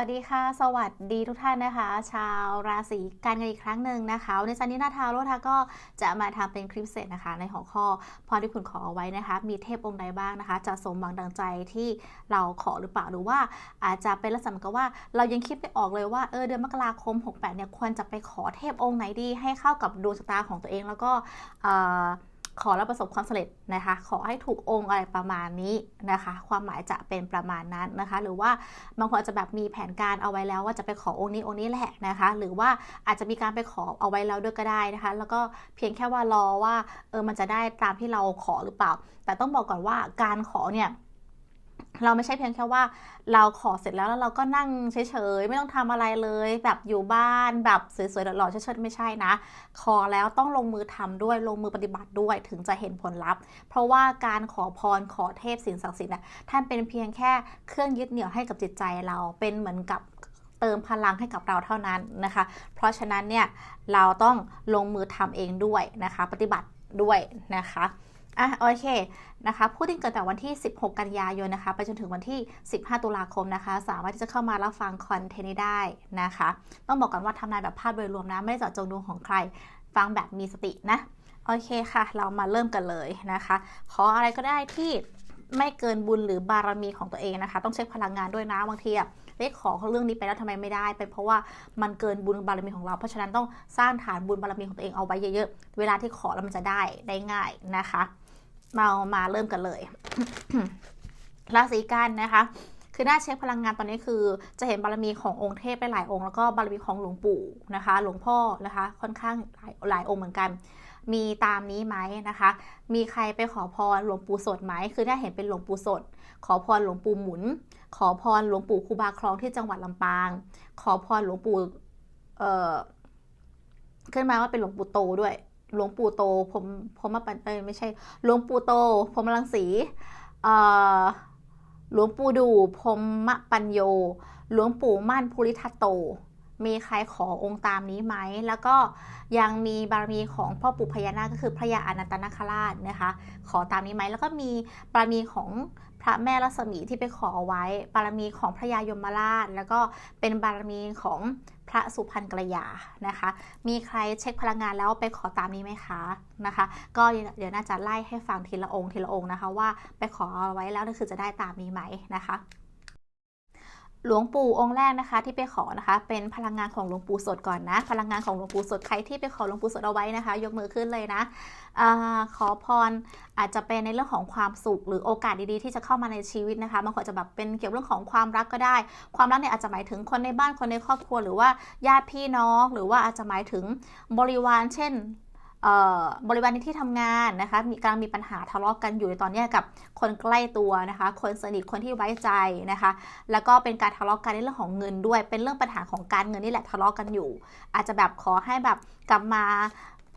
วัสดีค่ะ สวัสดีทุกท่านนะคะ ชาวราศีกันกันอีกครั้งหนึ่งนะคะในจันนี้นาทาโรทาก็จะมาทำเป็นคลิปเสร็จนะคะ ในหัวข้อพรที่คุณขอเอาไว้นะคะ มีเทพองค์ใดบ้างนะคะ จะสมหวังดังใจที่เราขอหรือเปล่าหรือว่า อาจจะเป็นลักษณะกับว่าเรายังคิดไม่ออกเลยว่าเออเดือนมกราคม 68เนี่ยควรจะไปขอเทพองค์ไหนดีให้เข้ากับดวงชะตาของตัวเองแล้วก็ ขอแล้วประสบความสำเร็จนะคะ ขอให้ถูกองค์อะไรประมาณนี้นะคะ ความหมายจะเป็นประมาณนั้นนะคะ หรือว่าบางคนอาจจะแบบมีแผนการเอาไว้แล้วว่าจะไปขอองค์นี้องค์นี้แหละนะคะ หรือว่าอาจจะมีการไปขอเอาไว้แล้วด้วยก็ได้นะคะ แล้วก็เพียงแค่ว่ารอว่าเออมันจะได้ตามที่เราขอหรือเปล่า แต่ต้องบอกก่อนว่าการขอเนี่ย เราไม่ใช่เพียงแค่ว่าเราขอเสร็จแล้วแล้วเราก็นั่งเฉยๆ ไม่ต้องทำอะไรเลย แบบอยู่บ้านแบบสวยๆหล่อๆเชิดๆไม่ใช่นะ ขอแล้วต้องลงมือทำด้วยลงมือปฏิบัติด้วยถึงจะเห็นผลลัพธ์ เพราะว่าการขอพรขอเทพสิ่งศักดิ์สิทธิ์นะท่านเป็นเพียงแค่เครื่องยึดเหนี่ยวให้กับจิตใจเราเป็นเหมือนกับเติมพลังให้กับเราเท่านั้นนะคะ เพราะฉะนั้นเนี่ยเราต้องลงมือทำเองด้วยนะคะ ปฏิบัติด้วยนะคะ อะโอเคนะคะผู้ที่เกิดแต่วันที่ 16 กันยายนนะคะไปจนถึงวันที่ 15 ตุลาคมนะคะ สามารถที่จะเข้ามารับฟังคอนเทนต์นี้ได้นะคะ ต้องบอกก่อนว่าทำนายแบบภาพโดยรวมนะ ไม่ได้เจาะจงดวงของใคร ฟังแบบมีสตินะ โอเคค่ะ เรามาเริ่มกันเลยนะคะ ขออะไรก็ได้ที่ ไม่เกินบุญหรือบารมีของตัวเองนะคะ ต้องเช็คพลังงานด้วยนะบางทีอะเรียกขอเรื่องนี้ไปแล้วทำไมไม่ได้ เป็นเพราะว่ามันเกินบุญบารมีของเรา เพราะฉะนั้นต้องสร้างฐานบุญบารมีของตัวเองเอาไว้เยอะๆ เวลาที่ขอแล้วมันจะได้ได้ง่ายนะคะ มามาเริ่มกันเลย ราศีกันนะคะคือหน้าเช็คพลังงานตอนนี้คือจะเห็นบารมีขององค์เทพไปหลายองค์แล้วก็บารมีของหลวงปู่นะคะ หลวงพ่อนะคะ ค่อนข้างหลายหลายองค์เหมือนกัน มีตามนี้ไหมนะคะ มีใครไปขอพรหลวงปู่สดไหม คือถ้าเห็นเป็นหลวงปู่สด ขอพรหลวงปู่หมุน ขอพรหลวงปู่ครูบาคลองที่จังหวัดลำปาง ขอพรหลวงปู่เอ่อขึ้นมาว่าเป็นหลวงปู่โตด้วย หลวงปู่โตผมผมมาปันเอ้ยไม่ใช่ หลวงปู่โตพมรังสีเอ่อหลวงปู่ดูพรหมปัญโย หลวงปู่มั่นภูริทัตโต มีใครขอองค์ตามนี้ไหม แล้วก็ยังมีบารมีของพ่อปู่พญานาคก็คือพระยาอนันตนาคราชนะคะ ขอตามนี้ไหม แล้วก็มีบารมีของพระแม่รัศมีที่ไปขอไว้ บารมีของพระยายมราช แล้วก็เป็นบารมีของพระสุพรรณกระยานะคะ มีใครเช็คพลังงานแล้วไปขอตามนี้ไหมคะนะคะ ก็เดี๋ยวน่าจะไล่ให้ฟังทีละองค์ทีละองค์นะคะ ว่าไปขอเอาไว้แล้วนั่นคือจะได้ตามนี้ไหมนะคะ หลวงปู่องค์แรกนะคะที่ไปขอนะคะ เป็นพลังงานของหลวงปู่สดก่อนนะ พลังงานของหลวงปู่สดใครที่ไปขอหลวงปู่สดเอาไว้นะคะ ยกมือขึ้นเลยนะอขอพรอาจจะเป็นในเรื่องของความสุข หรือโอกาสดีๆ ที่จะเข้ามาในชีวิตนะคะบางคนจะแบบเป็นเกี่ยวกับเรื่องของความรักก็ได้ ความรักเนี่ยอาจจะหมายถึงคนในบ้านคนในครอบครัว หรือว่าญาติพี่น้อง หรือว่าอาจจะหมายถึงบริวารเช่น บริวารในที่ทำงานนะคะมีการมีปัญหาทะเลาะกันอยู่ในตอนนี้กับคนใกล้ตัวนะคะ คนสนิทคนที่ไว้ใจนะคะ แล้วก็เป็นการทะเลาะกันในเรื่องของเงินด้วย เป็นเรื่องปัญหาของการเงินนี่แหละทะเลาะกันอยู่ อาจจะแบบขอให้แบบกลับมา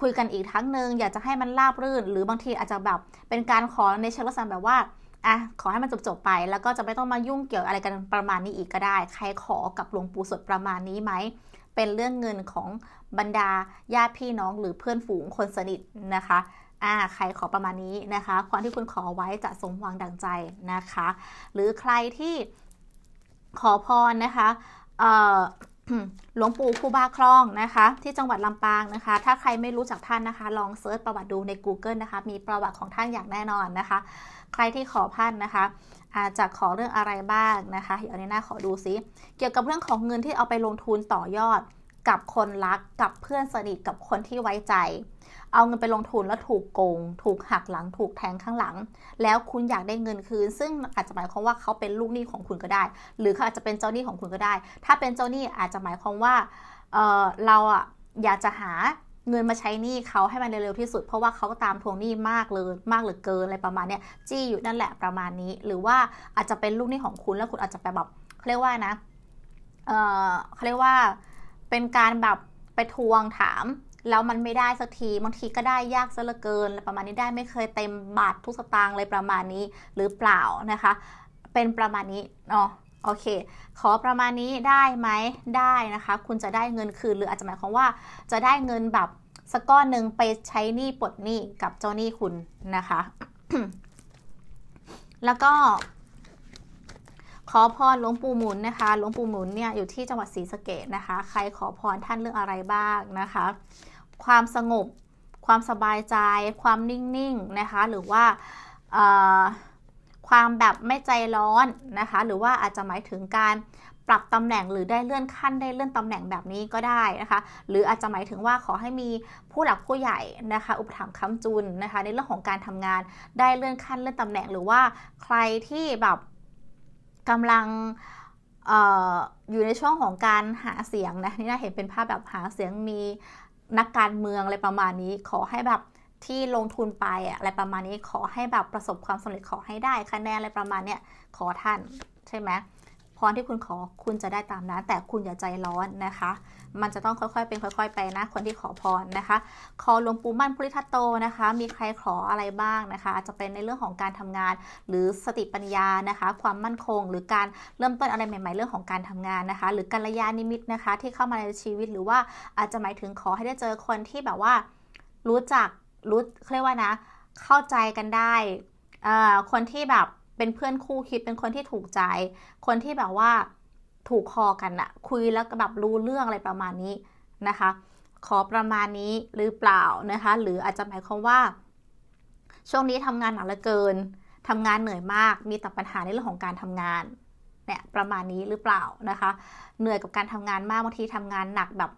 คุยกันอีกครั้งหนึ่งอยากจะให้มันราบรื่น หรือบางทีอาจจะแบบเป็นการขอในเชิงลักษณะแบบว่าอะขอให้มันจบๆไป แล้วก็จะไม่ต้องมายุ่งเกี่ยวอะไรกันประมาณนี้อีกก็ได้ ใครขอกับหลวงปู่สดประมาณนี้ไหมเป็นเรื่องเงินของ บรรดาญาติพี่น้องหรือเพื่อนฝูงคนสนิทนะคะอ่าใครขอประมาณนี้นะคะ ความที่คุณขอไว้จะสมหวังดังใจนะคะ หรือใครที่ขอพรนะคะเอ่อหลวงปู่ครูบาคลองนะคะ ที่จังหวัดลำปางนะคะ ถ้าใครไม่รู้จักท่านนะคะ ลองเซิร์ชประวัติดูใน Google นะคะ มีประวัติของท่านอย่างแน่นอนนะคะ ใครที่ขอพันนะคะอาจจะขอเรื่องอะไรบ้างนะคะเดี๋ยวในหน้าขอดูซิเกี่ยวกับเรื่องของเงินที่เอาไปลงทุนต่อยอด กับคนรักกับเพื่อนสนิทกับคนที่ไว้ใจ เอาเงินไปลงทุนแล้วถูกโกง ถูกหักหลังถูกแทงข้างหลัง แล้วคุณอยากได้เงินคืน ซึ่งอาจจะหมายความว่าเขาเป็นลูกหนี้ของคุณก็ได้ หรือเขาอาจจะเป็นเจ้าหนี้ของคุณก็ได้ ถ้าเป็นเจ้าหนี้อาจจะหมายความว่าเเราอะอยากจะหาเงินมาใช้หนี้เขาให้มันเร็วที่สุด เพราะว่าเขาก็ตามทวงหนี้มากเลยมากเหลือเกินอะไรประมาณเนี้ยจี้อยู่นั่นแหละประมาณนี้ หรือว่าอาจจะเป็นลูกหนี้ของคุณแล้วคุณอาจจะไปแบบเขาเรียกว่านะ เออเขาเรียกว่า เป็นการแบบไปทวงถาม แล้วมันไม่ได้สักทีบางทีก็ได้ยากซะเหลือเกิน ประมาณนี้ได้ไม่เคยเต็มบาททุกสตางค์เลยประมาณนี้หรือเปล่านะคะ เป็นประมาณนี้เนาะโอเค ขอประมาณนี้ได้ไหมได้นะคะ คุณจะได้เงินคืนหรืออาจจะหมายความว่า จะได้เงินแบบสักก้อนหนึ่งไปใช้หนี้ปลดหนี้กับเจ้าหนี้คุณนะคะ แล้วก็ ออพรหลวงปู่หมุนนะคะหลวงปู่หมุนเนี่ยอยู่ที่จังหวัดศรีสะเกดนะคะ ใครขอพรท่านเรื่องอะไรบ้างนะคะ ความสงบ ความสบายใจ ความนิ่งๆนะคะ หรือว่าความแบบไม่ใจร้อนนะคะ หรือว่าอาจจะหมายถึงการปรับตำแหน่งหรือได้เลื่อนขั้นได้เลื่อนตำแหน่งแบบนี้ก็ได้นะคะ หรืออาจจะหมายถึงว่าขอให้มีผู้หลักผู้ใหญ่นะคะ อุปถัมภ์ค้ำจุนนะคะ ในเรื่องของการทำงานได้เลื่อนขั้นเลื่อนตำแหน่งหรือว่าใครที่แบบ กำลังออยู่ในช่วงของการหาเสียงนะนี่น่าเห็นเป็นภาพแบบหาเสียงมีนักการเมืองอะไรประมาณนี้ ขอให้แบบที่ลงทุนไปอะอะไรประมาณนี้ขอให้แบบประสบความสำเร็จขอให้ได้คะแนนอะไรประมาณเนี้ยขอท่านใช่ไหม พรที่คุณขอคุณจะได้ตามนั้น แต่คุณอย่าใจร้อนนะคะ มันจะต้องค่อยๆ เป็นค่อย ๆ ไปนะ คนที่ขอพรนะคะ ขอหลวงปู่มั่นพุทธิทัตโตนะคะ มีใครขออะไรบ้างนะคะ อาจจะเป็นในเรื่องของการทำงาน หรือสติปัญญานะคะ ความมั่นคง หรือการเริ่มต้นอะไรใหม่ ๆ เรื่องของการทำงานนะคะ หรือกัลยาณมิตนะคะ ที่เข้ามาในชีวิตหรือว่าอาจจะหมายถึงขอให้ได้เจอคนที่แบบว่า รู้จักรู้เรียกว่านะ เข้าใจกันได้คนที่แบบ เป็นเพื่อนคู่คิดเป็นคนที่ถูกใจ คนที่แบบว่าถูกคอกันอะคุยแล้วแบบรู้เรื่องอะไรประมาณนี้นะคะ ขอประมาณนี้หรือเปล่านะคะ หรืออาจจะหมายความว่า ช่วงนี้ทำงานหนักเหลือเกินทำงานเหนื่อยมาก มีแต่ปัญหาในเรื่องของการทำงานเนี่ยประมาณนี้หรือเปล่านะคะ เหนื่อยกับการทำงานมากบางทีทำงานหนักแบบ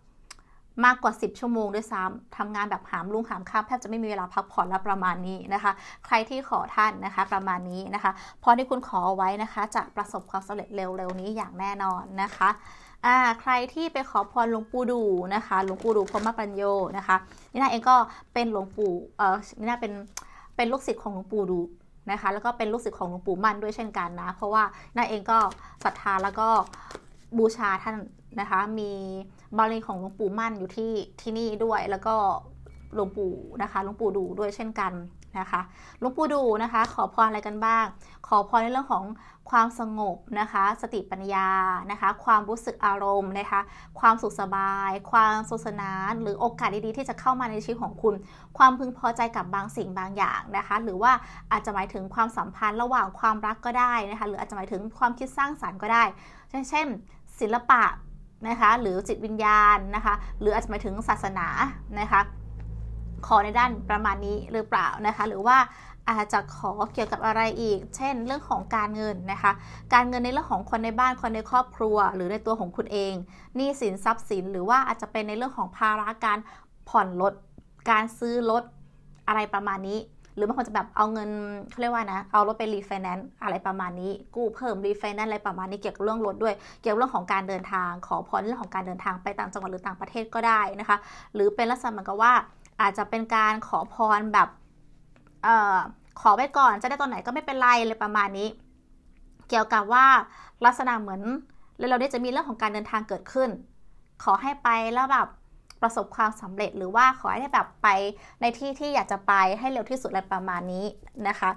มากกว่า 10 ชั่วโมงด้วยซ้ำทำงานแบบหามลุงหามข้าแทบจะไม่มีเวลาพักผ่อนแล้วประมาณนี้นะคะ ใครที่ขอท่านนะคะประมาณนี้นะคะพรที่คุณขอไว้นะคะ จะประสบความสำเร็จเร็วๆนี้อย่างแน่นอนนะคะอ่าใครที่ไปขอพรหลวงปู่ดูนะคะหลวงปู่ดูพรมปัญโยนะคะนี่นาเองก็เป็นหลวงปู่เออนี่นาเป็นเป็นลูกศิษย์ของหลวงปู่ดูนะคะแล้วก็เป็นลูกศิษย์ของหลวงปู่มั่นด้วยเช่นกันนะ เพราะว่านาเองก็ศรัทธาแล้วก็บูชาท่าน นะคะ มีบารมีของหลวงปู่มั่นอยู่ที่ที่นี่ด้วย แล้วก็หลวงปู่นะคะหลวงปู่ดูด้วยเช่นกันนะคะหลวงปู่ดูนะคะ ขอพรอะไรกันบ้าง ขอพรในเรื่องของความสงบนะคะ สติปัญญานะคะ ความรู้สึกอารมณ์นะคะ ความสุขสบาย ความสุขสนาน หรือโอกาสดีๆที่จะเข้ามาในชีวิตของคุณ ความพึงพอใจกับบางสิ่งบางอย่างนะคะ หรือว่าอาจจะหมายถึงความสัมพันธ์ระหว่างความรักก็ได้นะคะ หรืออาจจะหมายถึงความคิดสร้างสรรค์ก็ได้ เช่น ศิลปะ นะคะหรือจิตวิญญาณนะคะหรืออาจจะหมายถึงศาสนานะคะขอในด้านประมาณนี้หรือเปล่านะคะ หรือว่าอาจจะขอเกี่ยวกับอะไรอีก เช่น เรื่องของการเงินนะคะ การเงินในเรื่องของคนในบ้านคนในครอบครัว หรือในตัวของคุณเองหนี้สินทรัพย์สิน หรือว่าอาจจะเป็นในเรื่องของภาระการผ่อนรถการซื้อรถอะไรประมาณนี้ หรือบางคนจะแบบเอาเงินเขาเรียกว่านะ เอารถไปรีไฟแนนซ์อะไรประมาณนี้ กู้เพิ่มรีไฟแนนซ์อะไรประมาณนี้เกี่ยวกับเรื่องรถด้วย เกี่ยวกับเรื่องของการเดินทาง ขอพรเรื่องของการเดินทางไปต่างจังหวัดหรือต่างประเทศก็ได้นะคะ หรือเป็นลักษณะเหมือนกับว่า อาจจะเป็นการขอพรแบบเอ่อขอไว้ก่อนจะได้ตอนไหนก็ไม่เป็นไรเลยประมาณนี้ เกี่ยวกับว่าลักษณะเหมือนเราได้จะมีเรื่องของการเดินทางเกิดขึ้น ขอให้ไปแล้วแบบ ประสบความสำเร็จ หรือว่าขอให้แบบไปในที่ที่อยากจะไปให้เร็วที่สุดอะไรประมาณนี้นะคะ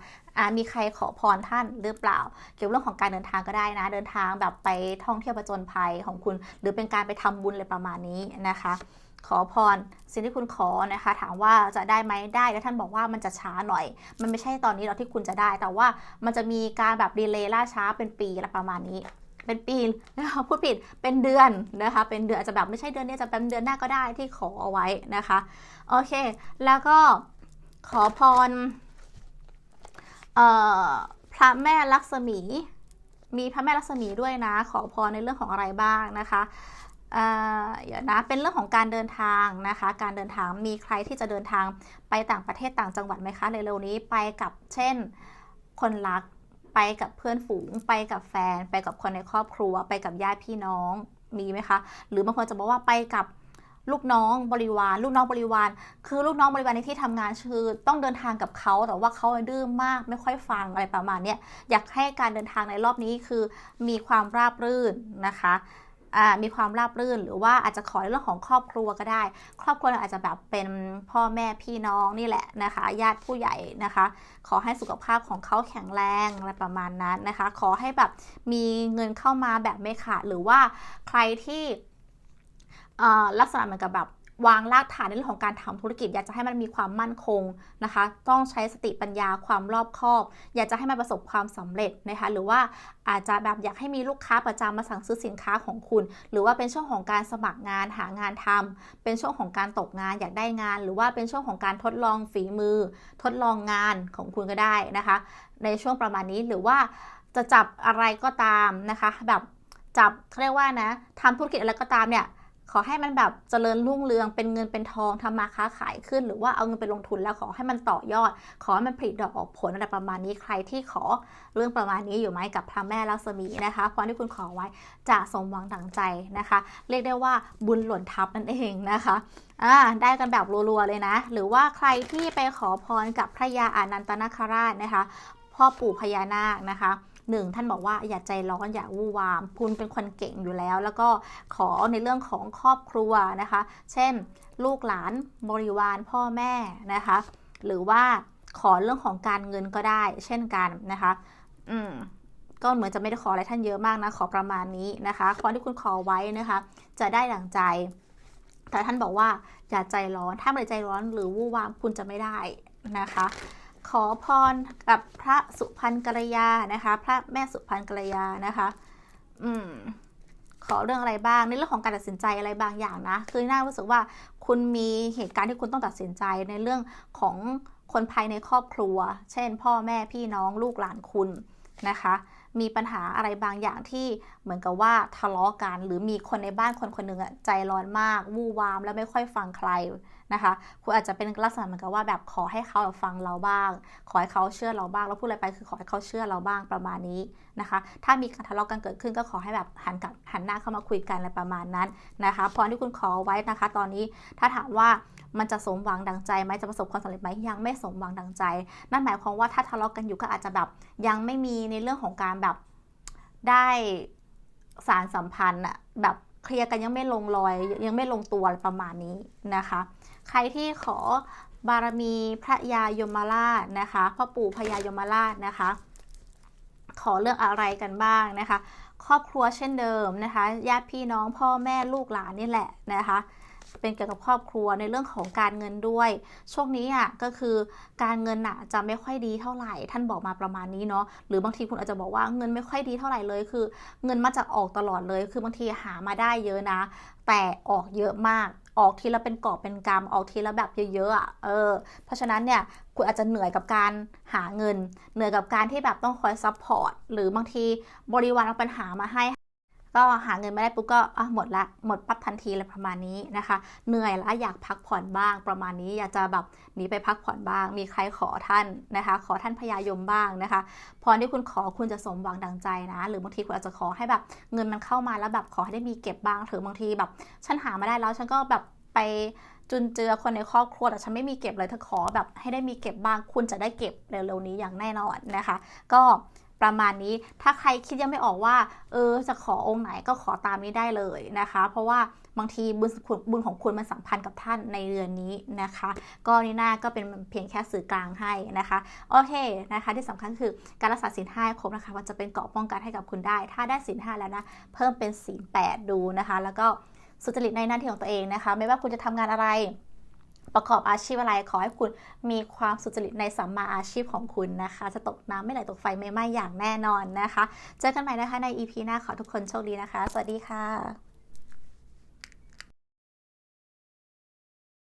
มีใครขอพรท่านหรือเปล่า เกี่ยวกับเรื่องของการเดินทางก็ได้นะ เดินทางแบบไปท่องเที่ยวประจนภัยของคุณ หรือเป็นการไปทำบุญอะไรประมาณนี้นะคะขอพรสิ่งที่คุณขอนะคะ ถามว่าจะได้ไหมได้แล้วท่านบอกว่ามันจะช้าหน่อย มันไม่ใช่ตอนนี้เราที่คุณจะได้ แต่ว่ามันจะมีการแบบดีเลย์ล่าช้าเป็นปีอะไรประมาณนี้ เป็นปีนะคะพูดผิดเป็นเดือนนะคะ เป็นเดือนอาจจะแบบไม่ใช่เดือนนี้จะเป็นเดือนหน้าก็ได้ที่ขอเอาไว้นะคะโอเค แล้วก็ขอพรพระแม่ลักษมี มีพระแม่ลักษมีด้วยนะ ขอพรในเรื่องของอะไรบ้างนะคะเดี๋ยวนะเป็นเรื่องของการเดินทางนะคะ การเดินทางมีใครที่จะเดินทางไปต่างประเทศต่างจังหวัดไหมคะเร็วๆนี้ไปกับเช่น คนรัก ไปกับเพื่อนฝูง ไปกับแฟน ไปกับคนในครอบครัว ไปกับญาติพี่น้องมีไหมคะ หรือบางคนจะบอกว่าไปกับลูกน้องบริวาร ลูกน้องบริวาร คือลูกน้องบริวารในที่ทำงานคือต้องเดินทางกับเขาแต่ว่าเขาดื้อมากไม่ค่อยฟังอะไรประมาณนี้อยากให้การเดินทางในรอบนี้คือมีความราบรื่นนะคะ มีความราบรื่น หรือว่าอาจจะขอในเรื่องของครอบครัวก็ได้ ครอบครัวอาจจะแบบเป็นพ่อแม่พี่น้องนี่แหละนะคะ ญาติผู้ใหญ่นะคะ ขอให้สุขภาพของเขาแข็งแรงอะไรประมาณนั้นนะคะ ขอให้แบบมีเงินเข้ามาแบบไม่ขาดหรือว่าใครที่ลักษณะเหมือนกับแบบ วางรากฐานในเรื่องของการทำธุรกิจ อยากจะให้มันมีความมั่นคงนะคะ ต้องใช้สติปัญญาความรอบคอบ อยากจะให้มันประสบความสำเร็จนะคะ หรือว่าอาจจะแบบอยากให้มีลูกค้าประจำมาสั่งซื้อสินค้าของคุณ หรือว่าเป็นช่วงของการสมัครงานหางานทำเป็นช่วงของการตกงานอยากได้งาน หรือว่าเป็นช่วงของการทดลองฝีมือ ทดลองงานของคุณก็ได้นะคะ ในช่วงประมาณนี้หรือว่าจะจับอะไรก็ตามนะคะ แบบจับเขาเรียกว่านะทำธุรกิจอะไรก็ตามเนี่ย ขอให้มันแบบเจริญรุ่งเรืองเป็นเงินเป็นทองทำมาค้าขายขึ้น หรือว่าเอาเงินไปลงทุนแล้วขอให้มันต่อยอด ขอให้มันผลิดอกออกผลอะไรประมาณนี้ใครที่ขอเรื่องประมาณนี้อยู่ไหมกับพระแม่ลักษมีนะคะพรที่คุณขอไว้จะสมหวังดังใจนะคะ เรียกได้ว่าบุญหล่นทับนั่นเองนะคะอ่าได้กันแบบรัวๆเลยนะ หรือว่าใครที่ไปขอพรกับพระยาอานันตนาคราชนะคะ พ่อปู่พญานาคนะคะ หนึ่งท่านบอกว่าอย่าใจร้อนอย่าวู่วาม คุณเป็นคนเก่งอยู่แล้ว แล้วก็ขอในเรื่องของครอบครัวนะคะ เช่น ลูกหลานบริวารพ่อแม่นะคะ หรือว่าขอเรื่องของการเงินก็ได้ เช่นกันนะคะ อืมก็เหมือนจะไม่ได้ขออะไรท่านเยอะมากนะ ขอประมาณนี้นะคะขอที่คุณขอไว้นะคะ จะได้ดั่งใจ แต่ท่านบอกว่าอย่าใจร้อน ถ้าไม่ใจร้อนหรือวู่วามคุณจะไม่ได้นะคะ ขอพรกับพระสุพรรณกัลยานะคะ พระแม่สุพรรณกัลยานะคะ อืม ขอเรื่องอะไรบ้างในเรื่องของการตัดสินใจอะไรบางอย่างนะ คือน่ารู้สึกว่าคุณมีเหตุการณ์ที่คุณต้องตัดสินใจในเรื่องของคนภายในครอบครัว เช่น พ่อแม่พี่น้องลูกหลานคุณนะคะ มีปัญหาอะไรบางอย่างที่เหมือนกับว่าทะเลาะกัน หรือมีคนในบ้านคนคนหนึ่งอะใจร้อนมาก วู่วามแล้วไม่ค่อยฟังใคร นะคะคุณอาจจะเป็นลักษณะเหมือนกับว่าแบบขอให้เขาฟังเราบ้าง ขอให้เขาเชื่อเราบ้าง แล้วพูดอะไรไปคือขอให้เขาเชื่อเราบ้างประมาณนี้นะคะ ถ้ามีการทะเลาะกันเกิดขึ้นก็ขอให้แบบหันกับหันหน้าเข้ามาคุยกันอะไรประมาณนั้นนะคะพรที่คุณขอไว้นะคะ ตอนนี้ถ้าถามว่ามันจะสมหวังดังใจไหมจะประสบความสำเร็จไหมยังไม่สมหวังดังใจ นั่นหมายความว่าถ้าทะเลาะกันอยู่ก็อาจจะแบบยังไม่มีในเรื่องของการแบบได้สารสัมพันธ์อะแบบเคลียร์กันยังไม่ลงรอย ยังไม่ลงตัวประมาณนี้นะคะ ใครที่ขอบารมีพระยายมราชนะคะพ่อปู่พญายมราชนะคะ ขอเรื่องอะไรกันบ้างนะคะ ครอบครัวเช่นเดิมนะคะญาติพี่น้องพ่อแม่ลูกหลานนี่แหละนะคะเป็นเกี่ยวกับครอบครัวในเรื่องของการเงินด้วย ช่วงนี้อะก็คือการเงินอะจะไม่ค่อยดีเท่าไหร่ ท่านบอกมาประมาณนี้เนาะหรือบางทีคุณอาจจะบอกว่าเงินไม่ค่อยดีเท่าไหร่เลยคือ เงินมาจะออกตลอดเลย คือบางทีหามาได้เยอะนะ แต่ออกเยอะมาก ออกทีละเป็นกอบเป็นกำออกทีละแบบเยอะๆอะเออเพราะฉะนั้นเนี่ยคุณอาจจะเหนื่อยกับการหาเงิน เหนื่อยกับการที่แบบต้องคอยซัพพอร์ตหรือบางทีบริวารเอาปัญหามาให้ ก็หาเงินไม่ได้ปุ๊บก็หมดละหมดปั๊บทันทีเลยประมาณนี้นะคะ เหนื่อยแล้วอยากพักผ่อนบ้างประมาณนี้อยากจะแบบหนีไปพักผ่อนบ้าง มีใครขอท่านนะคะ ขอท่านพญายมบ้างนะคะพรที่คุณขอคุณจะสมหวังดังใจนะ หรือบางทีคุณอาจจะขอให้แบบเงินมันเข้ามาแล้วแบบขอให้ได้มีเก็บบ้างหรือบางทีแบบ ฉันหามาได้แล้วฉันก็แบบไปจุนเจือคนในครอบครัวแต่ฉันไม่มีเก็บเลยเธอขอแบบให้ได้มีเก็บบ้างคุณจะได้เก็บเร็วๆนี้อย่างแน่นอนนะคะ ก็ ประมาณนี้ ถ้าใครคิดยังไม่ออกว่า เออ จะขอองค์ไหนก็ขอตามนี้ได้เลยนะคะ เพราะว่าบางทีบุญบุญของคุณมันสัมพันธ์กับท่านในเดือนนี้นะคะ ก็นี่หน้าก็เป็นเพียงแค่สื่อกลางให้นะคะ โอเคนะคะ ที่สำคัญคือการรักษาศีลห้าครบนะคะมันจะเป็นเกราะป้องกันให้กับคุณได้ ถ้าได้ศีลห้าแล้วนะเพิ่มเป็นศีลแปดดูนะคะ แล้วก็สุจริตในหน้าที่ของตัวเองนะคะ ไม่ว่าคุณจะทำงานอะไร ประกอบอาชีพอะไรขอให้คุณมีความสุจริตในสัมมาอาชีพของคุณนะคะ จะตกน้ำไม่ไหลตกไฟไม่ไหม้อย่างแน่นอนนะคะ เจอกันใหม่นะคะใน EP หน้าขอทุกคนโชคดีนะคะ สวัสดีค่ะ